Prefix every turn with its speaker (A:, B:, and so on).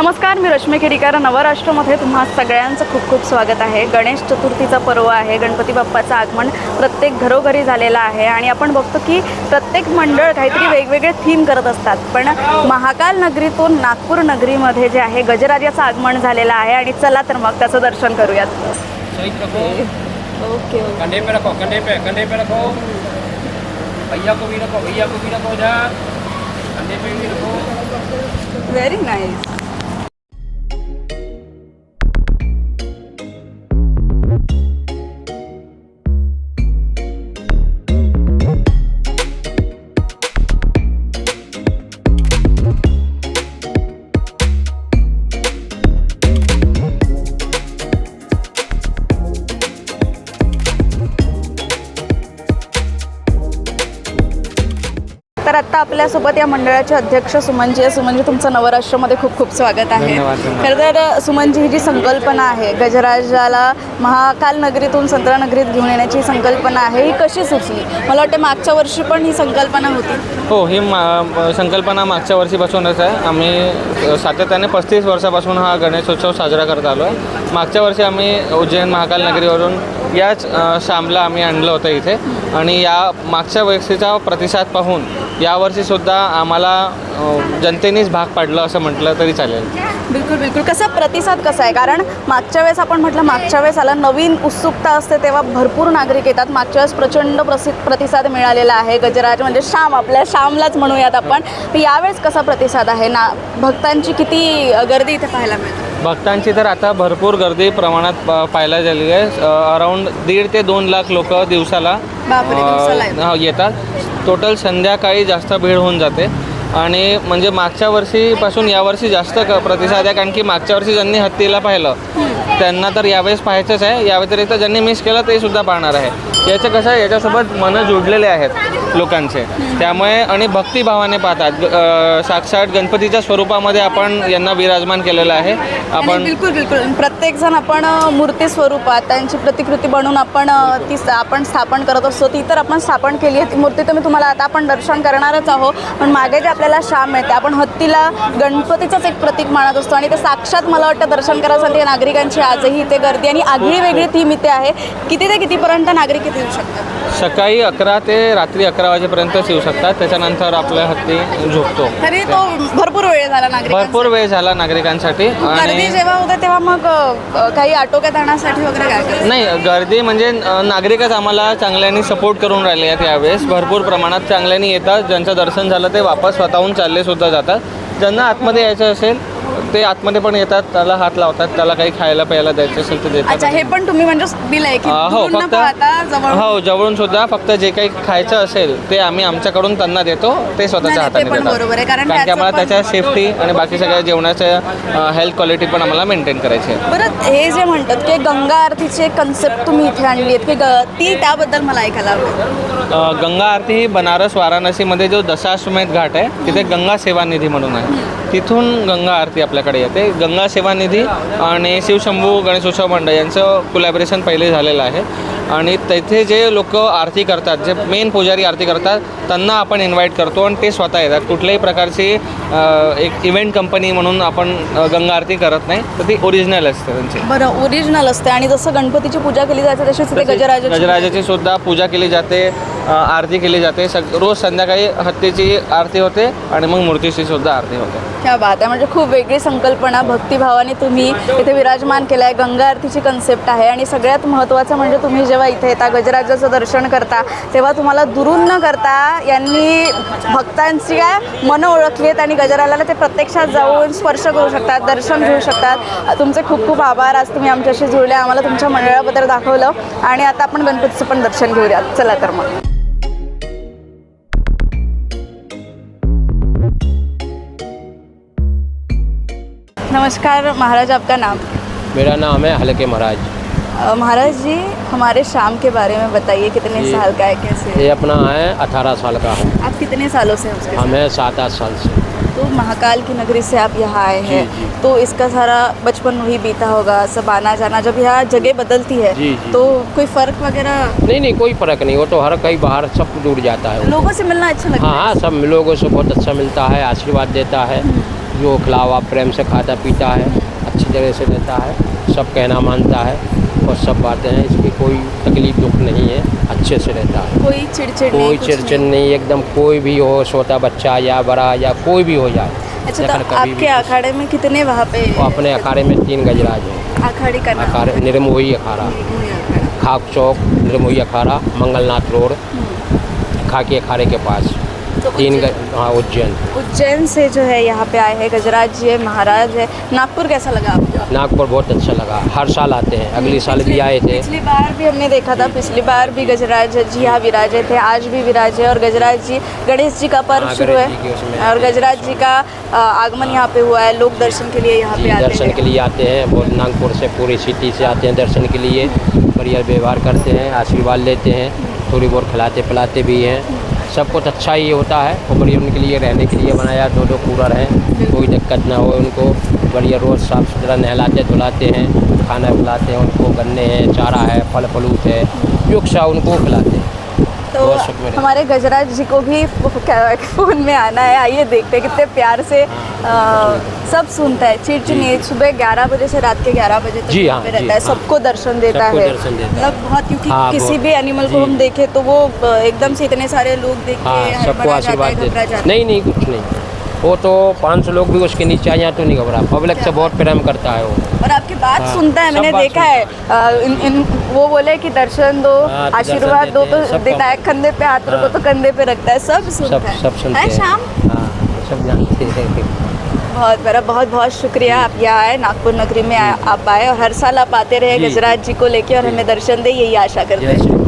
A: नमस्कार मी रश्मी खेडीकर. नवराष्ट्रमध्ये तुम्हा सगळ्यांचं खूप खूप स्वागत आहे. गणेश चतुर्थीचा पर्व आहे. गणपती बाप्पाचं आगमन प्रत्येक घरोघरी झालेलं आहे. आणि आपण बघतो की प्रत्येक मंडळ काहीतरी वेगवेगळे थीम करत असतात. पण महाकाल नगरीतून नागपूर नगरीमध्ये जे आहे गजराजाचं आगमन झालेलं आहे. आणि चला तर मग त्याचं दर्शन करूयात. ओके
B: कंधे पे
A: तर आत्ता आपल्यासोबत या मंडळाचे अध्यक्ष सुमनजी आहे. सुमनजी तुमचं नवराष्ट्रमध्ये खूप खूप स्वागत आहे. खरं तर सुमनजी ही जी संकल्पना आहे गजराजाला महाकाल नगरीतून संत्रा नगरीत घेऊन येण्याची संकल्पना आहे ही कशी सुचली? मला वाटतं मागच्या वर्षी पण ही संकल्पना होती.
C: हो ही मा संकल्पना मागच्या वर्षीपासूनच आहे. आम्ही सातत्याने पस्तीस वर्षापासून हा गणेशोत्सव साजरा करत आलो आहे. मागच्या वर्षी आम्ही उज्जैन महाकाल नगरीवरून याच शामला आम्ही आणलं होतं इथे. आणि या मागच्या वर्षीचा प्रतिसाद पाहून यावर्षीसुद्धा आम्हाला जनतेनेच भाग पाडलं असं म्हटलं तरी चालेल.
A: बिलकुल बिलकुल. कसा प्रतिसाद कसा आहे? कारण मागच्या वेळेस आपण म्हटलं मागच्या वेळेस आला नवीन उत्सुकता असते तेव्हा भरपूर नागरिक येतात. मागच्या वेळेस प्रचंड प्रसिद्ध प्रतिसाद मिळालेला आहे. गजराज म्हणजे श्याम आपल्या श्यामलाच म्हणूयात आपण. यावेळेस कसा प्रतिसाद आहे? ना भक्तांची किती गर्दी इथे पाहायला मिळते?
C: भक्तांची तर आता भरपूर गर्दी प्रमाणात पाहायला झाली आहे. अराऊंड दीड ते दोन लाख लोक दिवसाला
A: बापरे, दिवसाला येतात.
C: टोटल संध्याकाळी जास्त भीड होऊन जाते. आणि म्हणजे मागच्या वर्षीपासून यावर्षी जास्त क प्रतिसाद आहे कारण की मागच्या वर्षी ज्यांनी हत्तीला पाहिलं त्यांना तर यावेळेस पाहायचंच आहे. या व्यतिरिक्त ज्यांनी मिस केलं ते सुद्धा पाहणार आहे. याचं कसं आहे याच्यासोबत मनं जुडलेले आहेत लोकांचे. त्यामुळे आणि भक्तिभावाने पाहतात. साक्षात गणपतीच्या स्वरूपामध्ये आपण यांना विराजमान केलेलं आहे. आपण
A: बिलकुल बिलकुल. प्रत्येक जण आपण मूर्ती स्वरूपात त्यांची प्रतिकृती बनवून आपण ती आपण स्थापन करत असतो. ती तर आपण स्थापन केली आहे. ती मूर्ती तर मी तुम्हाला आता आपण दर्शन करणारच आहोत. पण मागे जे आपल्याला शाम मिळते आपण हत्तीला गणपतीचंच एक प्रतीक मानत असतो. आणि ते साक्षात मला वाटतं दर्शन करायसाठी नागरिकांची आजही इथे गर्दी आणि आगळी वेगळी थीम इथे आहे. किती ते कितीपर्यंत नागरिक येऊ शकतात?
C: सकाळी अकरा ते रात्री अकरा वाजेपर्यंत येऊ शकतात. त्याच्यानंतर आपल्या हत्ती झोपतो.
A: तरी तो भरपूर वेळ झाला नागरिक
C: भरपूर वेळ झाला नागरिकांसाठी.
A: गर्दी
C: आणि
A: जेव्हा होते तेव्हा मग अ, काही आटोक्यात आणण्यासाठी वगैरे काय करतात?
C: नाही गर्दी म्हणजे अ, नागरिकच आम्हाला चांगल्याने सपोर्ट करून राहिले आहेत यावेळेस. भरपूर प्रमाणात चांगल्याने येतात. ज्यांचं दर्शन झालं ते वापस स्वतःहून चालले सुद्धा जातात. ज्यांना आतमध्ये यायचं असेल ते आतमध्ये पण येतात त्याला हात लावतात त्याला काही खायला प्यायला द्यायचं असेल तर
A: अच्छा
C: देतात
A: हे पण तुम्ही म्हणजे दिलंय की
C: अ, हो
A: दुरून न
C: फक्त
A: पाहता जवळ
C: हो जवळून सुद्धा फक्त जे काही खायचं असेल ते आम्ही आमच्याकडून त्यांना देतो ते
A: नाही,
C: स्वतःच्या
A: ते
C: हाताने
A: पण
C: देतात.
A: बरोबर आहे, कारण
C: कारण की
A: त्याचं
C: आम्हाला
A: पण-
C: त्याच्या सेफ्टी आणि बाकी सगळ्या जेवणाच्या हेल्थ क्वालिटी पण आम्हाला मेंटेन करायची आहे.
A: बरं हे जे म्हणतात की गंगा आरतीची कन्सेप्ट तुम्ही इथे आणली आहेत की ग- ती त्याबद्दल मला ऐकायला आवडेल.
C: अ, गंगा आरती ही बनारस वाराणसीमध्ये जो दशाश्वमेध घाट आहे तिथे गंगा सेवा निधी म्हणून आहे. तिथून गंगा आरती आपल्याकडे येते. गंगा सेवा निधी आणि शिवशंभू गणेशोत्सव मंडळ यांचं कोलॅबरेशन पहिले झालेलं आहे. आणि तेथे जे लोक आरती करतात जे मेन पुजारी आरती करतात त्यांना आपण इन्व्हाइट करतो आणि ते स्वतः येतात. कुठल्याही प्रकारची एक इव्हेंट कंपनी म्हणून आपण गंगा आरती करत नाही. तर ती ओरिजिनल असते त्यांची.
A: बरं ओरिजिनल असते. आणि जसं गणपतीची पूजा केली जाते तशीच गजराज
C: गजराजाची सुद्धा पूजा केली जाते आरती केली जाते. सग रोज संध्याकाळी हत्तीची आरती होते आणि मग मूर्तीची सुद्धा आरती होते.
A: क्या बात आहे. म्हणजे खूप वेगळी संकल्पना भक्तिभावाने तुम्ही इथे विराजमान केलं आहे गंगा आरतीची कन्सेप्ट आहे आणि सगळ्यात महत्त्वाचं म्हणजे तुम्ही जेव्हा इथे येता गजराजाचं दर्शन करता तेव्हा तुम्हाला दुरून न करता यांनी भक्तांची काय मनं ओळखली आहेत आणि गजराला ते प्रत्यक्षात जाऊन स्पर्श करू शकतात दर्शन घेऊ शकतात. तुमचे खूप खूप आभार. आज तुम्ही आमच्याशी जुळले आम्हाला तुमच्या मंडळाबद्दल दाखवलं आणि आता आपण गणपतीचं पण दर्शन घेऊयात. चला तर मग. नमस्कार महाराज आपका नाम?
B: मेरा नाम है हल्के महाराज।
A: महाराज जी हमारे शाम के बारे में बताइए कितने। साल का है कैसे?
B: ये अपना है अठारह साल का है।
A: आप कितने सालों से हैं उसके
B: हम है सात आठ साल से।
A: तो महाकाल की नगरी से आप यहाँ आए हैं। तो इसका सारा बचपन वही बीता होगा सब आना जाना जब यहाँ जगह बदलती है
B: जी, जी।
A: तो कोई फ़र्क वगैरह?
B: नहीं नहीं कोई फ़र्क नहीं वो तो हर कहीं बाहर सब दूर जाता है।
A: लोगों से मिलना अच्छा लगता
B: हाँ हाँ? सब लोगों से बहुत अच्छा मिलता है आशीर्वाद देता है। जो खिलावा प्रेम से खाता पीता है अच्छी तरह से रहता है सब कहना मानता है और सब बातें हैं इसकी कोई तकलीफ़ दुख नहीं है अच्छे से रहता है।
A: कोई चिड़चिड़
B: कोई चिड़चिड़
A: नहीं।
B: नहीं एकदम कोई भी हो छोटा बच्चा या बड़ा या कोई भी हो जाए
A: अच्छा तो आपके अखाड़े में कितने वहाँ पे
B: वो अपने अखाड़े में तीन गजराज हैं।
A: अखाड़े का
B: अखाड़े निर्मोही अखाड़ा। खाक चौक निर्मोही अखाड़ा मंगलनाथ रोड खाकी अखाड़े के पास।
A: तो
B: तीन हाँ उज्जैन।
A: उज्जैन से जो है यहाँ पे आए हैं गजराज जी है महाराज है। नागपुर कैसा लगा आपको?
B: नागपुर बहुत अच्छा लगा। हर साल आते हैं। अगले साल भी आए थे।
A: पिछली बार भी हमने देखा था पिछली बार भी गजराज जी यहाँ विराजे थे आज भी विराजे और गजराज जी गणेश जी का पर्व
B: हाँ,
A: शुरू है। और गजराज जी का आगमन यहाँ पे हुआ है। लोग दर्शन के लिए यहाँ पे आते
B: दर्शन के लिए आते हैं। बहुत नागपुर से पूरी सिटी से आते हैं दर्शन के लिए। बढ़िया व्यवहार करते हैं आशीर्वाद लेते हैं। थोड़ी बहुत खिलाते पिलाते भी हैं। सब कुछ अच्छा ही होता है। और बढ़िया उनके लिए रहने के लिए बनाया दो दो कूलर हैं कोई दिक्कत ना हो उनको। बढ़िया रोज़ साफ़ सुथरा नहलाते धुलाते हैं खाना खिलाते हैं उनको गन्ने हैं चारा है फल फलूस है जो सा उनको खिलाते हैं।
A: तो
B: है।
A: हमारे गजराज जी को भी फ़ोन में आना है आइए देखते हैं कितने प्यार से आ, सब सुनता है चिड़चिड़ी सुबह ग्यारह बजे से रात के ग्यारह बजे तक यहाँ
B: हाँ,
A: पे रहता है
B: हाँ।
A: सबको दर्शन देता है
B: है।
A: मतलब बहुत क्योंकि
B: हाँ,
A: किसी भी एनिमल को हम देखे तो वो एकदम से इतने सारे लोग देख के
B: हाँ सबको
A: हड़बड़ा जाता
B: आशीर्वाद
A: है
B: देते
A: घबरा
B: हैं।
A: जाता है
B: नहीं नहीं कुछ नहीं वो तो पाँच सौ लोग भी उसके नीचे आ जाए तो नहीं घबरा। पब्लिक से बहुत प्रेम करता है वो।
A: और आपकी बात
B: हाँ,
A: सुनता है मैंने देखा है। अ, इन, इन वो बोले कि दर्शन दो
B: हाँ, तो
A: आशीर्वाद दो तो देता है कंधे पे हाथ रखो
B: हाँ।
A: तो कंधे पे रखता है सब सुनता
B: सब
A: है।
B: सब सुनते
A: हैं श्याम
B: हाँ सब जानते हैं।
A: बहुत बड़ा बहुत बहुत शुक्रिया आप यहाँ आए नागपुर नगरी में आप आए और हर साल आप आते रहे। गजराज जी को लेके और हमें दर्शन दे यही आशा करते हैं।